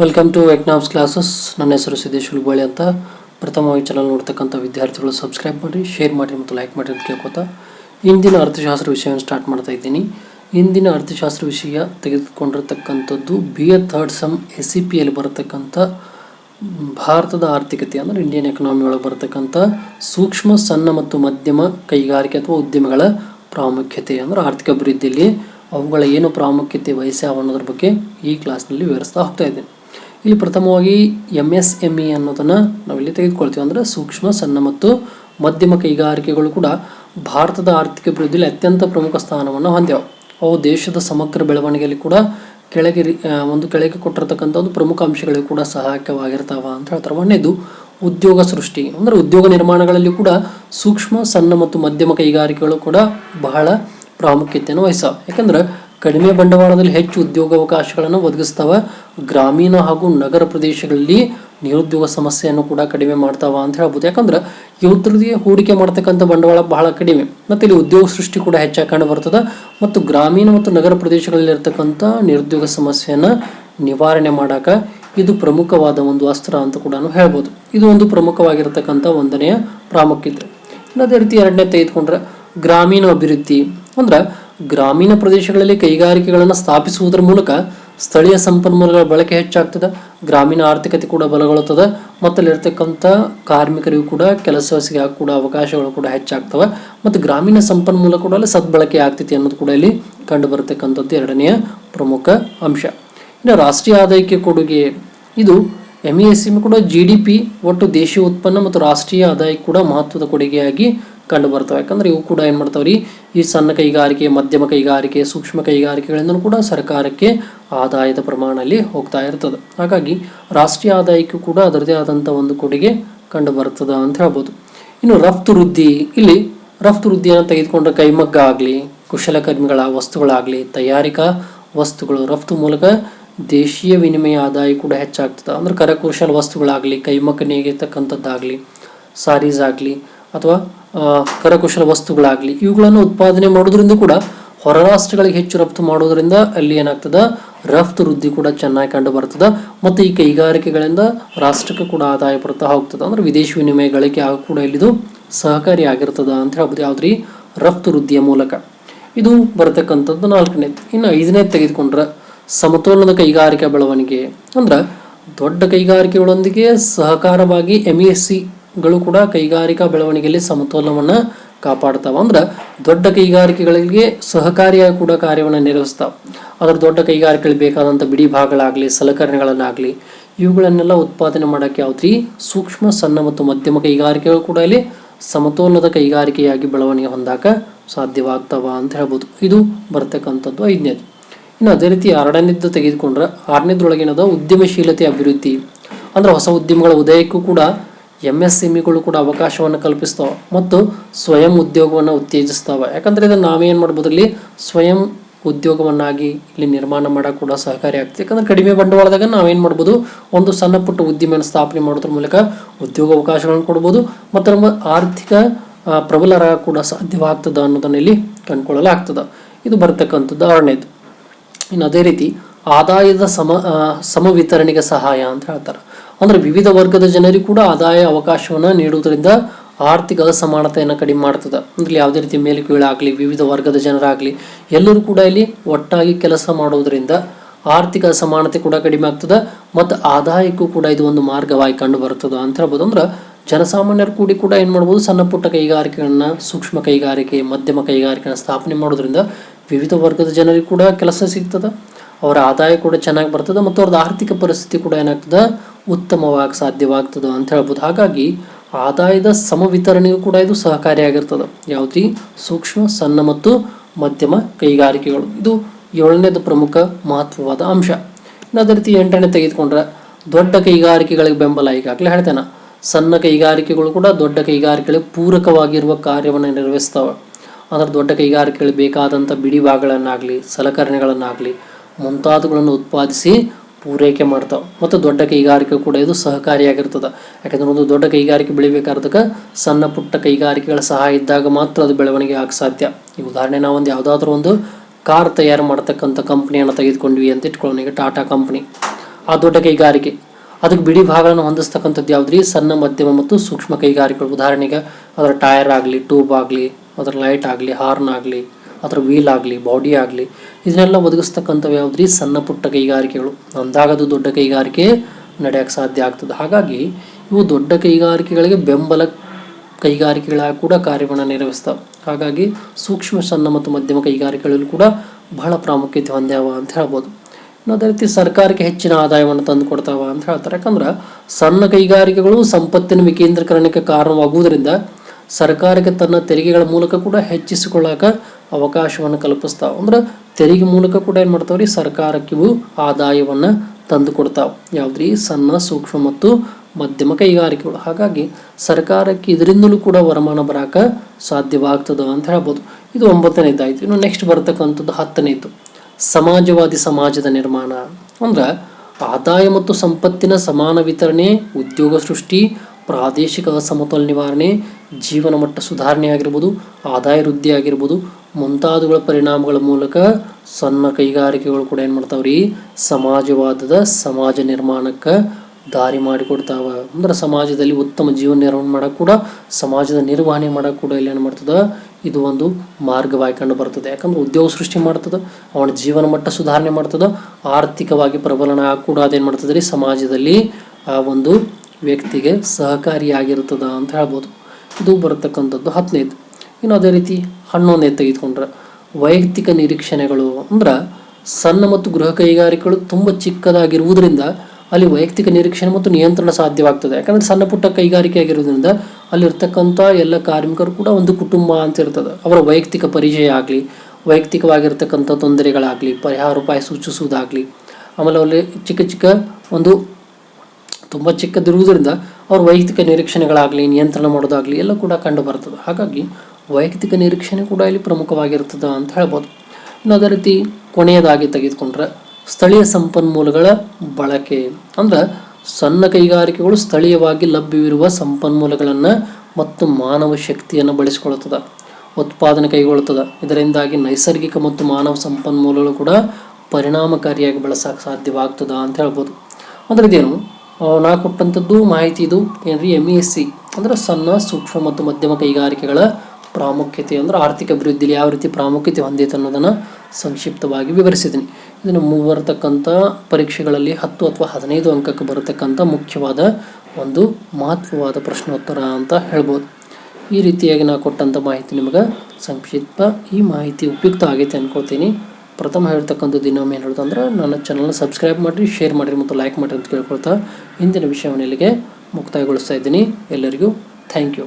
Welcome to ಎಕ್ನಾಮ್ಸ್ classes ನನ್ನ ಹೆಸರು ಸಿದ್ದೇಶ್ ಹುಲ್ಬಾಳಿ ಅಂತ. ಪ್ರಥಮವಾಗಿ ಚಾನಲ್ ನೋಡ್ತಕ್ಕಂಥ ವಿದ್ಯಾರ್ಥಿಗಳು ಸಬ್ಸ್ಕ್ರೈಬ್ ಮಾಡಿ ಶೇರ್ ಮಾಡಿ ಮತ್ತು ಲೈಕ್ ಮಾಡಿ ಅಂತ ಕೇಳ್ಕೊತಾ, ಇಂದಿನ ಅರ್ಥಶಾಸ್ತ್ರ ವಿಷಯವನ್ನು ಸ್ಟಾರ್ಟ್ ಮಾಡ್ತಾ ಇದ್ದೀನಿ. ಇಂದಿನ ಅರ್ಥಶಾಸ್ತ್ರ ವಿಷಯ ತೆಗೆದುಕೊಂಡಿರ್ತಕ್ಕಂಥದ್ದು B A third sem S C ಪಿಯಲ್ಲಿ ಬರತಕ್ಕಂಥ ಭಾರತದ ಆರ್ಥಿಕತೆ ಅಂದರೆ ಇಂಡಿಯನ್ ಎಕನಾಮಿ ಒಳಗೆ ಬರತಕ್ಕಂಥ ಸೂಕ್ಷ್ಮ, ಸಣ್ಣ ಮತ್ತು ಮಧ್ಯಮ ಕೈಗಾರಿಕೆ ಅಥವಾ ಉದ್ಯಮಗಳ ಪ್ರಾಮುಖ್ಯತೆ ಅಂದರೆ ಆರ್ಥಿಕ ಅಭಿವೃದ್ಧಿಯಲ್ಲಿ ಅವುಗಳ ಏನು ಪ್ರಾಮುಖ್ಯತೆ ವಹಿಸ್ಯಾವ ಅನ್ನೋದ್ರ ಬಗ್ಗೆ ಈ ಕ್ಲಾಸ್ನಲ್ಲಿ ವಿವರಿಸ್ತಾ ಹೋಗ್ತಾ ಇದ್ದೀನಿ. ಇಲ್ಲಿ ಪ್ರಥಮವಾಗಿ ಎಂ ಎಸ್ ಎಂ ಇ ಅನ್ನೋದನ್ನು ನಾವಿಲ್ಲಿ ತೆಗೆದುಕೊಳ್ತೀವಿ ಅಂದರೆ ಸೂಕ್ಷ್ಮ, ಸಣ್ಣ ಮತ್ತು ಮಧ್ಯಮ ಕೈಗಾರಿಕೆಗಳು ಕೂಡ ಭಾರತದ ಆರ್ಥಿಕ ಅಭಿವೃದ್ಧಿಯಲ್ಲಿ ಅತ್ಯಂತ ಪ್ರಮುಖ ಸ್ಥಾನವನ್ನು ಹೊಂದ್ಯವು. ಅವು ದೇಶದ ಸಮಗ್ರ ಬೆಳವಣಿಗೆಯಲ್ಲಿ ಕೂಡ ಕೆಳಗೆ ಒಂದು ಕೆಳಗೆ ಕೊಟ್ಟಿರ್ತಕ್ಕಂಥ ಒಂದು ಪ್ರಮುಖ ಅಂಶಗಳಿಗೂ ಕೂಡ ಸಹಾಯಕವಾಗಿರ್ತಾವ ಅಂತ ಹೇಳ್ತಾರೆ. ಒಂದನೇದು ಉದ್ಯೋಗ ಸೃಷ್ಟಿ. ಅಂದರೆ ಉದ್ಯೋಗ ನಿರ್ಮಾಣಗಳಲ್ಲಿ ಕೂಡ ಸೂಕ್ಷ್ಮ, ಸಣ್ಣ ಮತ್ತು ಮಧ್ಯಮ ಕೈಗಾರಿಕೆಗಳು ಕೂಡ ಬಹಳ ಪ್ರಾಮುಖ್ಯತೆಯನ್ನು ವಹಿಸ ಯಾಕಂದ್ರೆ ಕಡಿಮೆ ಬಂಡವಾಳದಲ್ಲಿ ಹೆಚ್ಚು ಉದ್ಯೋಗಾವಕಾಶಗಳನ್ನು ಒದಗಿಸ್ತಾವ. ಗ್ರಾಮೀಣ ಹಾಗೂ ನಗರ ಪ್ರದೇಶಗಳಲ್ಲಿ ನಿರುದ್ಯೋಗ ಸಮಸ್ಯೆಯನ್ನು ಕೂಡ ಕಡಿಮೆ ಮಾಡ್ತಾವ ಅಂತ ಹೇಳ್ಬೋದು. ಯಾಕಂದ್ರೆ ಯುವತರಿಗೆ ಹೂಡಿಕೆ ಮಾಡ್ತಕ್ಕಂಥ ಬಂಡವಾಳ ಬಹಳ ಕಡಿಮೆ. ಮತ್ತು ಇಲ್ಲಿ ಉದ್ಯೋಗ ಸೃಷ್ಟಿ ಕೂಡ ಹೆಚ್ಚಾಗಿ ಕಂಡು ಬರ್ತದೆ. ಮತ್ತು ಗ್ರಾಮೀಣ ಮತ್ತು ನಗರ ಪ್ರದೇಶಗಳಲ್ಲಿ ಇರ್ತಕ್ಕಂಥ ನಿರುದ್ಯೋಗ ಸಮಸ್ಯೆಯನ್ನು ನಿವಾರಣೆ ಮಾಡಾಕ ಇದು ಪ್ರಮುಖವಾದ ಒಂದು ಅಸ್ತ್ರ ಅಂತ ಕೂಡ ಹೇಳ್ಬೋದು. ಇದು ಒಂದು ಪ್ರಮುಖವಾಗಿರ್ತಕ್ಕಂಥ ಒಂದನೆಯ ಪ್ರಾಮುಖ್ಯತೆ. ಅದೇ ರೀತಿ ಎರಡನೇ ತೆಗೆದುಕೊಂಡ್ರೆ ಗ್ರಾಮೀಣ ಅಭಿವೃದ್ಧಿ. ಅಂದ್ರೆ ಗ್ರಾಮೀಣ ಪ್ರದೇಶಗಳಲ್ಲಿ ಕೈಗಾರಿಕೆಗಳನ್ನು ಸ್ಥಾಪಿಸುವುದರ ಮೂಲಕ ಸ್ಥಳೀಯ ಸಂಪನ್ಮೂಲಗಳ ಬಳಕೆ ಹೆಚ್ಚಾಗ್ತದೆ. ಗ್ರಾಮೀಣ ಆರ್ಥಿಕತೆ ಕೂಡ ಬಲಗೊಳ್ಳುತ್ತದೆ. ಮತ್ತು ಅಲ್ಲಿರ್ತಕ್ಕಂಥ ಕಾರ್ಮಿಕರಿಗೂ ಕೂಡ ಕೆಲಸ ಕೂಡ ಅವಕಾಶಗಳು ಕೂಡ ಹೆಚ್ಚಾಗ್ತವೆ. ಮತ್ತು ಗ್ರಾಮೀಣ ಸಂಪನ್ಮೂಲ ಕೂಡ ಅಲ್ಲಿ ಸದ್ಬಳಕೆ ಆಗ್ತೈತಿ ಅನ್ನೋದು ಕೂಡ ಇಲ್ಲಿ ಕಂಡು ಬರತಕ್ಕಂಥದ್ದು ಎರಡನೆಯ ಪ್ರಮುಖ ಅಂಶ. ಇನ್ನು ರಾಷ್ಟ್ರೀಯ ಆದಾಯಕ್ಕೆ ಕೊಡುಗೆ. ಇದು ಎಂ ಇ ಎಸ್ ಕೂಡ ಜಿ ಡಿ ಪಿ ಒಟ್ಟು ದೇಶೀಯ ಉತ್ಪನ್ನ ಮತ್ತು ರಾಷ್ಟ್ರೀಯ ಆದಾಯಕ್ಕೆ ಕೂಡ ಮಹತ್ವದ ಕೊಡುಗೆಯಾಗಿ ಕಂಡು ಬರ್ತವೆ. ಯಾಕಂದ್ರೆ ಇವು ಕೂಡ ಏನು ಮಾಡ್ತಾವ್ರಿ ಈ ಸಣ್ಣ ಕೈಗಾರಿಕೆ, ಮಧ್ಯಮ ಕೈಗಾರಿಕೆ, ಸೂಕ್ಷ್ಮ ಕೈಗಾರಿಕೆಗಳಿಂದ ಕೂಡ ಸರ್ಕಾರಕ್ಕೆ ಆದಾಯದ ಪ್ರಮಾಣದಲ್ಲಿ ಹೋಗ್ತಾ ಇರ್ತದೆ. ಹಾಗಾಗಿ ರಾಷ್ಟ್ರೀಯ ಆದಾಯಕ್ಕೂ ಕೂಡ ಅದರದೇ ಆದಂಥ ಒಂದು ಕೊಡುಗೆ ಕಂಡು ಬರ್ತದೆ ಅಂತ ಹೇಳ್ಬೋದು. ಇನ್ನು ರಫ್ತು ವೃದ್ಧಿ, ಇಲ್ಲಿ ರಫ್ತು ವೃದ್ಧಿಯನ್ನು ತೆಗೆದುಕೊಂಡ್ರೆ ಕೈಮಗ್ಗ ಆಗಲಿ, ಕುಶಲಕರ್ಮಿಗಳ ವಸ್ತುಗಳಾಗಲಿ, ತಯಾರಿಕಾ ವಸ್ತುಗಳು, ರಫ್ತು ಮೂಲಕ ದೇಶೀಯ ವಿನಿಮಯ ಆದಾಯ ಕೂಡ ಹೆಚ್ಚಾಗ್ತದೆ. ಅಂದ್ರೆ ಕರಕುಶಲ ವಸ್ತುಗಳಾಗಲಿ ಕೈಮಗ್ಗ ನೇಗಿರ್ತಕ್ಕಂಥದ್ದಾಗಲಿ ಸಾರೀಸ್ ಆಗಲಿ ಅಥವಾ ಕರಕುಶಲ ವಸ್ತುಗಳಾಗಲಿ, ಇವುಗಳನ್ನು ಉತ್ಪಾದನೆ ಮಾಡೋದ್ರಿಂದ ಕೂಡ ಹೊರ ರಾಷ್ಟ್ರಗಳಿಗೆ ಹೆಚ್ಚು ರಫ್ತು ಮಾಡೋದ್ರಿಂದ ಅಲ್ಲಿ ಏನಾಗ್ತದೆ? ರಫ್ತು ವೃದ್ಧಿ ಕೂಡ ಚೆನ್ನಾಗಿ ಕಂಡು ಬರ್ತದೆ. ಮತ್ತು ಈ ಕೈಗಾರಿಕೆಗಳಿಂದ ರಾಷ್ಟ್ರಕ್ಕೆ ಕೂಡ ಆದಾಯ ಬರ್ತಾ ಹೋಗ್ತದೆ. ಅಂದ್ರೆ ವಿದೇಶಿ ವಿನಿಮಯ ಗಳಿಕೆ ಆಗ ಕೂಡ ಇಲ್ಲಿದು ಸಹಕಾರಿಯಾಗಿರ್ತದೆ ಅಂತ ಹೇಳ್ಬೋದು. ಯಾವುದ್ರಿ? ರಫ್ತು ವೃದ್ಧಿಯ ಮೂಲಕ. ಇದು ಬರತಕ್ಕಂಥದ್ದು ನಾಲ್ಕನೇದು ಇನ್ನು ಐದನೇ ತೆಗೆದುಕೊಂಡ್ರೆ ಸಮತೋಲನದ ಕೈಗಾರಿಕಾ ಬೆಳವಣಿಗೆ. ಅಂದ್ರೆ ದೊಡ್ಡ ಕೈಗಾರಿಕೆಗಳೊಂದಿಗೆ ಸಹಕಾರವಾಗಿ ಎಂ ಎಸ್ ಸಿಗಳು ಕೂಡ ಕೈಗಾರಿಕಾ ಬೆಳವಣಿಗೆಯಲ್ಲಿ ಸಮತೋಲನವನ್ನು ಕಾಪಾಡ್ತಾವ. ಅಂದ್ರೆ ದೊಡ್ಡ ಕೈಗಾರಿಕೆಗಳಿಗೆ ಸಹಕಾರಿಯಾಗಿ ಕೂಡ ಕಾರ್ಯವನ್ನು ನಿರ್ವಹಿಸ್ತಾವ. ಅದ್ರ ದೊಡ್ಡ ಕೈಗಾರಿಕೆಗಳಿಗೆ ಬೇಕಾದಂಥ ಬಿಡಿ ಭಾಗಗಳಾಗಲಿ, ಸಲಕರಣೆಗಳನ್ನಾಗಲಿ, ಇವುಗಳನ್ನೆಲ್ಲ ಉತ್ಪಾದನೆ ಮಾಡೋಕ್ಕೆ ಯಾವ್ದ್ರಿ? ಸೂಕ್ಷ್ಮ, ಸಣ್ಣ ಮತ್ತು ಮಧ್ಯಮ ಕೈಗಾರಿಕೆಗಳು ಕೂಡ ಇಲ್ಲಿ ಸಮತೋಲನದ ಕೈಗಾರಿಕೆಯಾಗಿ ಬೆಳವಣಿಗೆ ಹೊಂದಾಕ ಸಾಧ್ಯವಾಗ್ತಾವ ಅಂತ ಹೇಳ್ಬೋದು. ಇದು ಬರ್ತಕ್ಕಂಥದ್ದು ಐದನೇದು. ಇನ್ನು ಅದೇ ರೀತಿ ಆರನೇದ್ದು ತೆಗೆದುಕೊಂಡ್ರೆ ಆರನೇದ್ರೊಳಗೇನದ ಉದ್ಯಮಶೀಲತೆ ಅಭಿವೃದ್ಧಿ. ಅಂದ್ರೆ ಹೊಸ ಉದ್ಯಮಗಳ ಉದಯಕ್ಕೂ ಕೂಡ ಎಂ ಎಸ್ ಎಮ್ಇಗಳು ಕೂಡ ಅವಕಾಶವನ್ನು ಕಲ್ಪಿಸ್ತಾವೆ ಮತ್ತು ಸ್ವಯಂ ಉದ್ಯೋಗವನ್ನು ಉತ್ತೇಜಿಸ್ತಾವ. ಯಾಕಂದರೆ ಇದನ್ನು ನಾವೇನು ಮಾಡ್ಬೋದು ಇಲ್ಲಿ ಸ್ವಯಂ ಉದ್ಯೋಗವನ್ನಾಗಿ ಇಲ್ಲಿ ನಿರ್ಮಾಣ ಮಾಡೋಕೆ ಕೂಡ ಸಹಕಾರಿ ಆಗ್ತದೆ. ಯಾಕಂದರೆ ಕಡಿಮೆ ಬಂಡವಾಳದಾಗ ನಾವೇನು ಮಾಡ್ಬೋದು, ಒಂದು ಸಣ್ಣ ಪುಟ್ಟ ಉದ್ಯಮವನ್ನು ಸ್ಥಾಪನೆ ಮಾಡೋದ್ರ ಮೂಲಕ ಉದ್ಯೋಗ ಅವಕಾಶಗಳನ್ನು ಕೊಡ್ಬೋದು, ಮತ್ತು ನಮ್ಮ ಆರ್ಥಿಕ ಪ್ರಬಲರ ಕೂಡ ಸಾಧ್ಯವಾಗ್ತದೆ ಅನ್ನೋದನ್ನ ಇಲ್ಲಿ ಕಂಡುಕೊಳ್ಳಲಾಗ್ತದೆ. ಇದು ಬರ್ತಕ್ಕಂಥದ್ದು ಆರನೇದು. ಇನ್ನು ಅದೇ ರೀತಿ ಆದಾಯದ ಸಮ ಸಮವಿತರಣೆಗೆ ಸಮ ವಿತರಣೆಗೆ ಸಹಾಯ ಅಂತ ಹೇಳ್ತಾರೆ. ಅಂದ್ರೆ ವಿವಿಧ ವರ್ಗದ ಜನರಿಗೂ ಕೂಡ ಆದಾಯ ಅವಕಾಶವನ್ನು ನೀಡುವುದರಿಂದ ಆರ್ಥಿಕ ಅಸಮಾನತೆಯನ್ನು ಕಡಿಮೆ ಮಾಡ್ತದೆ. ಅಂದ್ರೆ ಯಾವುದೇ ರೀತಿ ಮೇಲೆ ಕೀಳಾಗಲಿ ವಿವಿಧ ವರ್ಗದ ಜನರಾಗಲಿ, ಎಲ್ಲರೂ ಕೂಡ ಇಲ್ಲಿ ಒಟ್ಟಾಗಿ ಕೆಲಸ ಮಾಡುವುದರಿಂದ ಆರ್ಥಿಕ ಅಸಮಾನತೆ ಕೂಡ ಕಡಿಮೆ ಆಗ್ತದೆ ಮತ್ತು ಆದಾಯಕ್ಕೂ ಕೂಡ ಇದು ಒಂದು ಮಾರ್ಗವಾಗಿ ಕಂಡು ಬರ್ತದೆ ಅಂತ ಹೇಳ್ಬೋದು. ಅಂದ್ರೆ ಜನಸಾಮಾನ್ಯರು ಕೂಡಿ ಕೂಡ ಏನು ಮಾಡ್ಬೋದು, ಸಣ್ಣ ಪುಟ್ಟ ಕೈಗಾರಿಕೆಗಳನ್ನ, ಸೂಕ್ಷ್ಮ ಕೈಗಾರಿಕೆ, ಮಧ್ಯಮ ಕೈಗಾರಿಕೆಯನ್ನು ಸ್ಥಾಪನೆ ಮಾಡೋದ್ರಿಂದ ವಿವಿಧ ವರ್ಗದ ಜನರಿಗೆ ಕೂಡ ಕೆಲಸ ಸಿಗ್ತದೆ. ಅವರ ಆದಾಯ ಕೂಡ ಚೆನ್ನಾಗಿ ಬರ್ತದೆ ಮತ್ತು ಅವ್ರದ್ದು ಆರ್ಥಿಕ ಪರಿಸ್ಥಿತಿ ಕೂಡ ಏನಾಗ್ತದೆ, ಉತ್ತಮವಾಗಿ ಸಾಧ್ಯವಾಗ್ತದೆ ಅಂತ ಹೇಳ್ಬೋದು. ಹಾಗಾಗಿ ಆದಾಯದ ಸಮ ವಿತರಣೆಯೂ ಕೂಡ ಇದು ಸಹಕಾರಿಯಾಗಿರ್ತದೆ. ಯಾವುದೇ ಸೂಕ್ಷ್ಮ, ಸಣ್ಣ ಮತ್ತು ಮಧ್ಯಮ ಕೈಗಾರಿಕೆಗಳು. ಇದು ಏಳನೇದು ಪ್ರಮುಖ ಮಹತ್ವವಾದ ಅಂಶ. ಇನ್ನು ಅದೇ ರೀತಿ ಎಂಟನೇ ತೆಗೆದುಕೊಂಡ್ರೆ ದೊಡ್ಡ ಕೈಗಾರಿಕೆಗಳಿಗೆ ಬೆಂಬಲ ಈಗಾಗಲೇ ಹೇಳ್ತೇನೆ. ಸಣ್ಣ ಕೈಗಾರಿಕೆಗಳು ಕೂಡ ದೊಡ್ಡ ಕೈಗಾರಿಕೆಗಳಿಗೆ ಪೂರಕವಾಗಿರುವ ಕಾರ್ಯವನ್ನು ನಿರ್ವಹಿಸ್ತವೆ. ಅಂದರೆ ದೊಡ್ಡ ಕೈಗಾರಿಕೆಗಳಿಗೆ ಬೇಕಾದಂಥ ಬಿಡಿಭಾಗಗಳನ್ನಾಗಲಿ, ಸಲಕರಣೆಗಳನ್ನಾಗಲಿ ಮುಂತಾದವುಗಳನ್ನು ಉತ್ಪಾದಿಸಿ ಪೂರೈಕೆ ಮಾಡ್ತಾವೆ. ಮತ್ತು ದೊಡ್ಡ ಕೈಗಾರಿಕೆ ಕೂಡ ಇದು ಸಹಕಾರಿಯಾಗಿರ್ತದೆ. ಯಾಕಂದ್ರೆ ಒಂದು ದೊಡ್ಡ ಕೈಗಾರಿಕೆ ಬೆಳಿಬೇಕಾದಕ್ಕೆ ಸಣ್ಣ ಪುಟ್ಟ ಕೈಗಾರಿಕೆಗಳ ಸಹಾಯ ಇದ್ದಾಗ ಮಾತ್ರ ಅದು ಬೆಳವಣಿಗೆ ಆಗ ಸಾಧ್ಯ. ಈ ಉದಾಹರಣೆ ನಾವು ಒಂದು ಯಾವುದಾದ್ರೂ ಒಂದು ಕಾರ್ ತಯಾರು ಮಾಡ್ತಕ್ಕಂಥ ಕಂಪ್ನಿಯನ್ನು ತೆಗೆದುಕೊಂಡ್ವಿ ಅಂತ ಇಟ್ಕೊಳ್ಳೋಣ. ಈಗ ಟಾಟಾ ಕಂಪ್ನಿ. ಆ ದೊಡ್ಡ ಕೈಗಾರಿಕೆ. ಅದಕ್ಕೆ ಬಿಡಿ ಭಾಗಗಳನ್ನು ಹೊಂದಿಸ್ತಕ್ಕಂಥದ್ದು ಯಾವುದ್ರಿ? ಸಣ್ಣ, ಮಧ್ಯಮ ಮತ್ತು ಸೂಕ್ಷ್ಮ ಕೈಗಾರಿಕೆಗಳು. ಉದಾಹರಣೆಗೆ ಅದರ ಟೈರ್ ಆಗಲಿ, ಟ್ಯೂಬ್ ಆಗಲಿ, ಅದರ ಲೈಟ್ ಆಗಲಿ, ಹಾರ್ನ್ ಆಗಲಿ. ಅದರ ವೀಲ್ ಆಗಲಿ ಬಾಡಿ ಆಗಲಿ, ಇದನ್ನೆಲ್ಲ ಒದಗಿಸ್ತಕ್ಕಂಥವು ಯಾವುದ್ರಿ? ಸಣ್ಣ ಪುಟ್ಟ ಕೈಗಾರಿಕೆಗಳು. ಅಂದಾಗದು ದೊಡ್ಡ ಕೈಗಾರಿಕೆ ನಡೆಯೋಕ್ಕೆ ಸಾಧ್ಯ ಆಗ್ತದೆ. ಹಾಗಾಗಿ ಇವು ದೊಡ್ಡ ಕೈಗಾರಿಕೆಗಳಿಗೆ ಬೆಂಬಲ ಕೈಗಾರಿಕೆಗಳಾಗಿ ಕೂಡ ಕಾರ್ಯವನ್ನು ನಿರ್ವಹಿಸ್ತವೆ. ಹಾಗಾಗಿ ಸೂಕ್ಷ್ಮ, ಸಣ್ಣ ಮತ್ತು ಮಧ್ಯಮ ಕೈಗಾರಿಕೆಗಳಲ್ಲೂ ಕೂಡ ಬಹಳ ಪ್ರಾಮುಖ್ಯತೆ ಹೊಂದ್ಯಾವ ಅಂತ ಹೇಳ್ಬೋದು. ಅದೇ ರೀತಿ ಸರ್ಕಾರಕ್ಕೆ ಹೆಚ್ಚಿನ ಆದಾಯವನ್ನು ತಂದು ಕೊಡ್ತಾವ ಅಂತ ಹೇಳ್ತಾರೆ. ಯಾಕಂದ್ರೆ ಸಣ್ಣ ಕೈಗಾರಿಕೆಗಳು ಸಂಪತ್ತಿನ ವಿಕೇಂದ್ರೀಕರಣಕ್ಕೆ ಕಾರಣವಾಗುವುದರಿಂದ ಸರ್ಕಾರಕ್ಕೆ ತನ್ನ ತೆರಿಗೆಗಳ ಮೂಲಕ ಕೂಡ ಹೆಚ್ಚಿಸಿಕೊಳ್ಳಾಕ ಅವಕಾಶವನ್ನು ಕಲ್ಪಿಸ್ತಾವೆ ಅಂದ್ರೆ ತೆರಿಗೆ ಮೂಲಕ ಕೂಡ ಏನು ಮಾಡ್ತಾವ್ರಿ? ಸರ್ಕಾರಕ್ಕೆ ಇವು ಆದಾಯವನ್ನು ತಂದು ಕೊಡ್ತಾವೆ ಯಾವ್ದ್ರಿ? ಸಣ್ಣ, ಸೂಕ್ಷ್ಮ ಮತ್ತು ಮಧ್ಯಮ ಕೈಗಾರಿಕೆಗಳು. ಹಾಗಾಗಿ ಸರ್ಕಾರಕ್ಕೆ ಇದರಿಂದಲೂ ಕೂಡ ವರಮಾನ ಬರಾಕ ಸಾಧ್ಯವಾಗ್ತದ ಅಂತ ಹೇಳ್ಬೋದು. ಇದು ಒಂಬತ್ತನೇದಾಯಿತು. ಇನ್ನು ನೆಕ್ಸ್ಟ್ ಬರ್ತಕ್ಕಂಥದ್ದು ಹತ್ತನೇದು. ಸಮಾಜವಾದಿ ಸಮಾಜದ ನಿರ್ಮಾಣ. ಅಂದ್ರೆ ಆದಾಯ ಮತ್ತು ಸಂಪತ್ತಿನ ಸಮಾನ ವಿತರಣೆ, ಉದ್ಯೋಗ ಸೃಷ್ಟಿ ಪ್ರಾದೇಶಿಕ ಅಸಮತೋಲ ನಿವಾರಣೆ ಜೀವನ ಮಟ್ಟ ಸುಧಾರಣೆ ಆಗಿರ್ಬೋದು, ಆದಾಯ ವೃದ್ಧಿ ಆಗಿರ್ಬೋದು, ಮುಂತಾದವುಗಳ ಪರಿಣಾಮಗಳ ಮೂಲಕ ಸಣ್ಣ ಕೈಗಾರಿಕೆಗಳು ಕೂಡ ಏನು ಮಾಡ್ತಾವೆ ರೀ? ಸಮಾಜವಾದದ ಸಮಾಜ ನಿರ್ಮಾಣಕ್ಕೆ ದಾರಿ ಮಾಡಿಕೊಡ್ತಾವ ಅಂದ್ರೆ ಸಮಾಜದಲ್ಲಿ ಉತ್ತಮ ಜೀವನ ನಿರ್ವಹಣೆ ಮಾಡೋಕೆ ಕೂಡ, ಸಮಾಜದ ನಿರ್ವಹಣೆ ಮಾಡೋಕೆ ಕೂಡ ಇಲ್ಲಿ ಏನು ಮಾಡ್ತದೆ? ಇದು ಒಂದು ಮಾರ್ಗವಾಗಿ ಕಂಡು ಬರ್ತದೆ. ಯಾಕಂದ್ರೆ ಉದ್ಯೋಗ ಸೃಷ್ಟಿ ಮಾಡ್ತದೆ, ಅವನ ಜೀವನ ಮಟ್ಟ ಸುಧಾರಣೆ ಮಾಡ್ತದೆ, ಆರ್ಥಿಕವಾಗಿ ಪ್ರಬಲನ ಕೂಡ ಅದೇನು ಮಾಡ್ತದೆ ರೀ? ಸಮಾಜದಲ್ಲಿ ಆ ಒಂದು ವ್ಯಕ್ತಿಗೆ ಸಹಕಾರಿಯಾಗಿರ್ತದ ಅಂತ ಹೇಳ್ಬೋದು. ಇದು ಬರತಕ್ಕಂಥದ್ದು ಹತ್ತನೇದು. ಇನ್ನು ಅದೇ ರೀತಿ ಹನ್ನೊಂದನೇ ತೆಗೆದುಕೊಂಡ್ರೆ, ವೈಯಕ್ತಿಕ ನಿರೀಕ್ಷಣೆಗಳು ಅಂದ್ರೆ ಸಣ್ಣ ಮತ್ತು ಗೃಹ ಕೈಗಾರಿಕೆಗಳು ತುಂಬ ಚಿಕ್ಕದಾಗಿರುವುದರಿಂದ ಅಲ್ಲಿ ವೈಯಕ್ತಿಕ ನಿರೀಕ್ಷಣೆ ಮತ್ತು ನಿಯಂತ್ರಣ ಸಾಧ್ಯವಾಗ್ತದೆ. ಯಾಕಂದ್ರೆ ಸಣ್ಣ ಪುಟ್ಟ ಕೈಗಾರಿಕೆ ಆಗಿರೋದ್ರಿಂದ ಅಲ್ಲಿರ್ತಕ್ಕಂಥ ಎಲ್ಲ ಕಾರ್ಮಿಕರು ಕೂಡ ಒಂದು ಕುಟುಂಬ ಅಂತ ಇರ್ತದೆ. ಅವರ ವೈಯಕ್ತಿಕ ಪರಿಚಯ ಆಗಲಿ, ವೈಯಕ್ತಿಕವಾಗಿರ್ತಕ್ಕಂಥ ತೊಂದರೆಗಳಾಗಲಿ ಪರಿಹಾರ ಉಪಾಯ ಸೂಚಿಸುವುದಾಗಲಿ, ಆಮೇಲೆ ಅಲ್ಲಿ ಚಿಕ್ಕ ಚಿಕ್ಕ ಒಂದು ತುಂಬ ಚಿಕ್ಕದಿರುವುದರಿಂದ ಅವ್ರ ವೈಯಕ್ತಿಕ ನಿರೀಕ್ಷಣೆಗಳಾಗಲಿ, ನಿಯಂತ್ರಣ ಮಾಡೋದಾಗಲಿ ಎಲ್ಲ ಕೂಡ ಕಂಡು ಬರ್ತದೆ ಹಾಗಾಗಿ ವೈಯಕ್ತಿಕ ನಿರೀಕ್ಷಣೆ ಕೂಡ ಇಲ್ಲಿ ಪ್ರಮುಖವಾಗಿರ್ತದೆ ಅಂತ ಹೇಳ್ಬೋದು. ಇನ್ನು ಅದೇ ರೀತಿ ಕೊನೆಯದಾಗಿ ತೆಗೆದುಕೊಂಡ್ರೆ ಸ್ಥಳೀಯ ಸಂಪನ್ಮೂಲಗಳ ಬಳಕೆ. ಅಂದ್ರೆ ಸಣ್ಣ ಕೈಗಾರಿಕೆಗಳು ಸ್ಥಳೀಯವಾಗಿ ಲಭ್ಯವಿರುವ ಸಂಪನ್ಮೂಲಗಳನ್ನು ಮತ್ತು ಮಾನವ ಶಕ್ತಿಯನ್ನು ಬಳಸಿಕೊಳ್ಳುತ್ತದೆ, ಉತ್ಪಾದನೆ ಕೈಗೊಳ್ಳುತ್ತದೆ. ಇದರಿಂದಾಗಿ ನೈಸರ್ಗಿಕ ಮತ್ತು ಮಾನವ ಸಂಪನ್ಮೂಲಗಳು ಕೂಡ ಪರಿಣಾಮಕಾರಿಯಾಗಿ ಬಳಸಕ್ಕೆ ಸಾಧ್ಯವಾಗ್ತದ ಅಂತ ಹೇಳ್ಬೋದು. ಅಂದ್ರೆ ಇದೇನು ನಾ ಕೊಟ್ಟಂಥದ್ದು ಮಾಹಿತಿ ಇದು ಏನ್ರಿ ಎಂ ಇ ಎಸ್ ಸಿ ಅಂದ್ರೆ ಸಣ್ಣ ಸೂಕ್ಷ್ಮ ಮತ್ತು ಮಧ್ಯಮ ಕೈಗಾರಿಕೆಗಳ ಪ್ರಾಮುಖ್ಯತೆ ಅಂದ್ರೆ ಆರ್ಥಿಕ ಅಭಿವೃದ್ಧಿಯಲ್ಲಿ ಯಾವ ರೀತಿ ಪ್ರಾಮುಖ್ಯತೆ ಹೊಂದಿತ್ತು ಅನ್ನೋದನ್ನು ಸಂಕ್ಷಿಪ್ತವಾಗಿ ವಿವರಿಸಿದ್ದೀನಿ. ಇದನ್ನು ಬರತಕ್ಕಂಥ ಪರೀಕ್ಷೆಗಳಲ್ಲಿ ಹತ್ತು ಅಥವಾ ಹದಿನೈದು ಅಂಕಕ್ಕೆ ಬರತಕ್ಕಂಥ ಮುಖ್ಯವಾದ ಒಂದು ಮಹತ್ವವಾದ ಪ್ರಶ್ನೋತ್ತರ ಅಂತ ಹೇಳ್ಬೋದು. ಈ ರೀತಿಯಾಗಿ ನಾ ಕೊಟ್ಟಂಥ ಮಾಹಿತಿ ನಿಮಗೆ ಸಂಕ್ಷಿಪ್ತ ಈ ಮಾಹಿತಿ ಉಪಯುಕ್ತ ಆಗೈತೆ ಅನ್ಕೊಳ್ತೀನಿ ಪ್ರಥಮ ಹೇಳ್ತಕ್ಕಂಥದ್ದು ಇನ್ನೊಮ್ಮೆ ಏನು ಹೇಳೋದಂದ್ರೆ ನನ್ನ ಚಾನಲ್ನ ಸಬ್ಸ್ಕ್ರೈಬ್ ಮಾಡಿರಿ ಶೇರ್ ಮಾಡಿರಿ ಮತ್ತು ಲೈಕ್ ಮಾಡಿರಿ ಅಂತ ಕೇಳ್ಕೊಳ್ತಾ ಇಂದಿನ ವಿಷಯವನ್ನು ಇಲ್ಲಿಗೆ ಮುಕ್ತಾಯಗೊಳಿಸ್ತಾ ಇದ್ದೀನಿ. ಎಲ್ಲರಿಗೂ ಥ್ಯಾಂಕ್ ಯು